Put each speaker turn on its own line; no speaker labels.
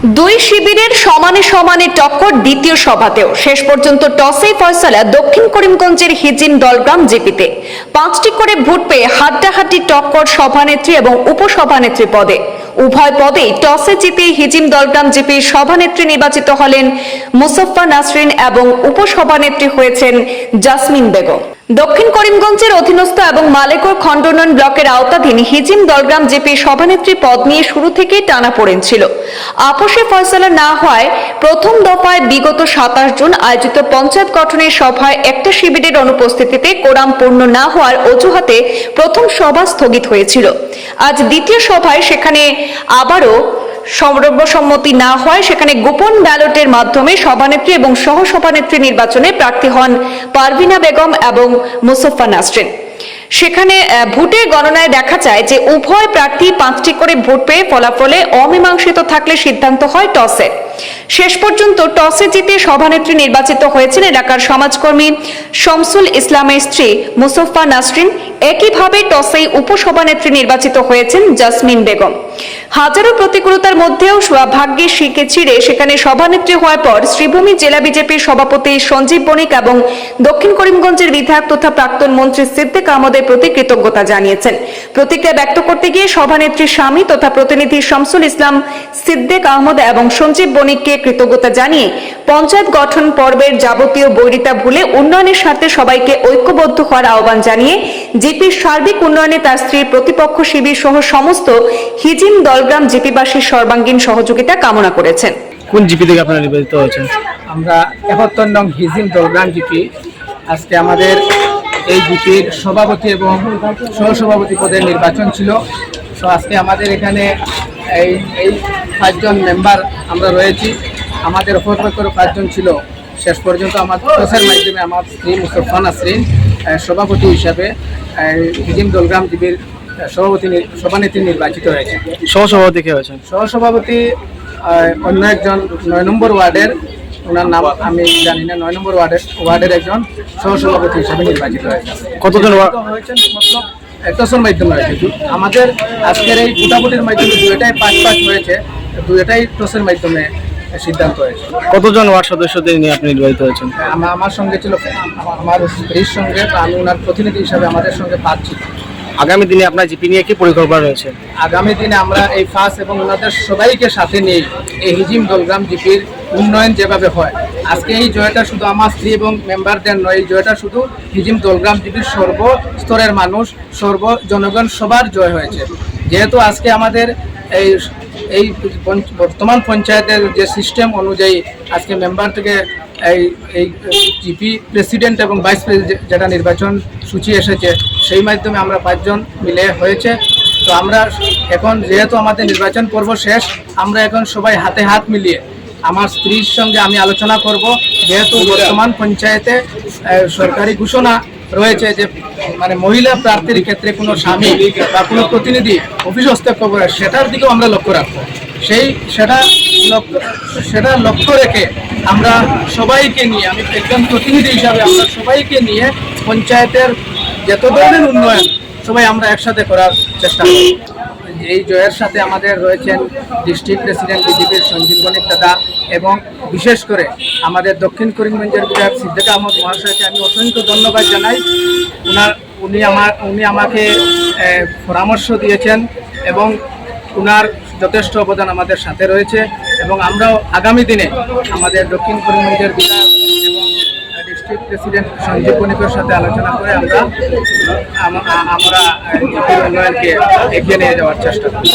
দুই শিবিরের সমানে সমানে টক্কর দ্বিতীয় সভাতেও। শেষ পর্যন্ত টসে ফয়সালা দক্ষিণ করিমগঞ্জের হিজিন দলগ্রাম জিপিতে। পাঁচটি করে ভোট পেয়ে হাড্ডাহাড্ডি টক্কর সভানেত্রী এবং উপসভানেত্রী পদে। উভয় পদেই টসে জিতে হিজিম দলগ্রাম জিপির সভানেত্রী নির্বাচিত হলেন মুসফা নাসরিন এবং উপসভানেত্রী হয়েছেন জাসমিন বেগম। দক্ষিণ করিমগঞ্জের অধীনস্থ এবং মালেকর খণ্ডোন্নয়ন ব্লকের আওতাধীন হিজিম দলগ্রাম জেপির সভানেত্রী পদ নিয়ে শুরু থেকেই টানাপোড়েন ছিল আপোষে ফয়সলা না হওয়ায় প্রথম দফায় বিগত সাতাশ জুন আয়োজিত পঞ্চায়েত গঠনের সভায় একটা শিবিরের অনুপস্থিতিতে কোরাম পূর্ণ না হওয়ার অজুহাতে প্রথম সভা স্থগিত হয়েছিল। আজ দ্বিতীয় সভায় সেখানে আবারও সর্বসম্মতি না হয়, সেখানে গোপন ব্যালটের মাধ্যমে সভানেত্রী এবং সহসভানেত্রী নির্বাচনে প্রার্থী হন পারভিনা বেগম এবং মুসফা নাসরিন। সেখানে ভোটের গণনায় দেখা যায় যে উভয় প্রার্থী পাঁচটি করে ভোট পেয়ে ফলাফলে অমীমাংসিত থাকলে সিদ্ধান্ত হয় টসে। শেষ পর্যন্ত টসে জিতে সভানেত্রী নির্বাচিত হয়েছেন এলাকার সমাজকর্মী শমসুল ইসলামের স্ত্রী মুসফা নাসরিন। একইভাবে টসেই উপসভানেত্রী নির্বাচিত হয়েছেন জাসমিন বেগম। হাজারো প্রতিকূলতার মধ্যেও ভাগ্যে শিখে ছিঁড়ে সেখানে সভানেত্রী হওয়ার পর শ্রীভূমি জেলা বিজেপির সভাপতি সঞ্জীব বণিক এবং দক্ষিণ করিমগঞ্জের বিধায়ক তথা প্রাক্তন মন্ত্রী সিদ্দিক আহমদের প্রতি কৃতজ্ঞতা জানিয়েছেন। প্রতিক্রিয়া ব্যক্ত করতে গিয়ে সভানেত্রীর স্বামী তথা প্রতিনিধি শামসুল ইসলাম, সিদ্দিক আহমদ এবং সঞ্জীব বণিককে কৃতজ্ঞতা জানিয়ে পঞ্চায়েত গঠন পর্বের যাবতীয় বৈরিতা ভুলে উন্নয়নের স্বার্থে সবাইকে ঐক্যবদ্ধ হওয়ার আহ্বান জানিয়ে জিপির সার্বিক উন্নয়নে তার স্ত্রীর প্রতিপক্ষ শিবির সহ সমস্ত হিজিম দলগ্রাম জিপিবাসীর সর্বাঙ্গীন সহযোগিতা কামনা করেছেন।
কোন জিপি থেকে আপনারা নির্বাচিত হয়েছেন?
আমরা একাত্তর নং হিজিম দলগ্রাম জিপি। আজকে আমাদের এই জিপির সভাপতি এবং সহসভাপতি পদের নির্বাচন ছিল। তো আজকে আমাদের এখানে এই এই পাঁচজন মেম্বার আমরা রয়েছি। আমাদের অপরপক্ষের পাঁচজন ছিল। শেষ পর্যন্ত আমার প্রসের মাধ্যমে আমার স্ত্রী মুস্তফা নাসরিন সভাপতি হিসাবে হিজিম দলগ্রাম জিপির আহ, সভাপতি সভানেত্রী নির্বাচিত হয়েছে।
সহসভাপতি কে হয়েছেন?
সহসভাপতি অন্য একজন নয় নম্বর ওয়ার্ডের ওনার নাম আমি জানি না নয় নম্বর ওয়ার্ডের ওয়ার্ডের একজন সহসভাপতি হিসেবে নির্বাচিত হয়েছে।
কতজন
হয়েছেন মতলব মাধ্যমে হয়েছে। আমাদের আজকের এই ভোটাভুটির মাধ্যমে দুইটাই পাঁচ পাঁচ হয়েছে দুইটাই টসের মাধ্যমে সিদ্ধান্ত হয়েছে।
কতজন ওয়ার্ড সদস্যদের নিয়ে আপনি নির্বাচিত হয়েছেন?
আমার সঙ্গে ছিল আমার স্ত্রীর সঙ্গে আমি ওনার প্রতিনিধি হিসাবে আমাদের সঙ্গে পাঁচ ছিল
আগামী দিনে আপনার জিপি নিয়ে কি পরিকল্পনা রয়েছে?
আগামী দিনে আমরা এই ফাঁস এবং ওনাদের সবাইকে সাথে নিয়ে এই হিজিম দলগ্রাম জিপির উন্নয়ন যেভাবে হয়, আজকে এই জয়টা শুধু আমার স্ত্রী এবং মেম্বারদের নয়, এই জয়টা শুধু হিজিম দলগ্রাম জিপির সর্বস্তরের মানুষ সর্ব জনগণ সবার জয় হয়েছে। যেহেতু আজকে আমাদের এই এই বর্তমান পঞ্চায়েতের যে সিস্টেম অনুযায়ী আজকে মেম্বার থেকে এই এই জিপি প্রেসিডেন্ট এবং ভাইস প্রেসিডেন্ট যেটা নির্বাচন সূচি এসেছে সেই মাধ্যমে আমরা পাঁচজন মিলে হয়েছে। তো আমরা এখন যেহেতু আমাদের নির্বাচন পর্ব শেষ আমরা এখন সবাই হাতে হাত মিলিয়ে আমার স্ত্রীর সঙ্গে আমি আলোচনা করব। যেহেতু বর্তমান পঞ্চায়েতে সরকারি ঘোষণা রয়েছে যে মানে মহিলা প্রার্থীর ক্ষেত্রে কোনো স্বামী বা কোনো প্রতিনিধি অফিস হস্তক্ষেপ করে, সেটার দিকেও আমরা লক্ষ্য রাখব। সেই সেটা লক্ষ্য সেটা লক্ষ্য রেখে আমরা সবাইকে নিয়ে, আমি একজন প্রতিনিধি হিসাবে আমরা সবাইকে নিয়ে পঞ্চায়েতের যত ধরনের উন্নয়ন, সবাই আমরা একসাথে করার চেষ্টা করি এই জয়ের সাথে আমাদের রয়েছেন ডিস্ট্রিক্ট প্রেসিডেন্ট বিজেপির সঞ্জীব বণিক দাদা এবং বিশেষ করে আমাদের দক্ষিণ করিমগঞ্জের বিধায়ক সিদ্দিক আহমদ মহাশয়কে আমি অসংখ্য ধন্যবাদ জানাই। ওনার উনি আমার উনি আমাকে পরামর্শ দিয়েছেন এবং ওনার যথেষ্ট অবদান আমাদের সাথে রয়েছে এবং আমরাও আগামী দিনে আমাদের দক্ষিণ করিমগঞ্জের বিধায়ক ডিস্ট্রিক্ট প্রেসিডেন্ট সঞ্জীব বণিকের সাথে আলোচনা করে আমরা আমরা এগিয়ে নিয়ে যাওয়ার চেষ্টা করি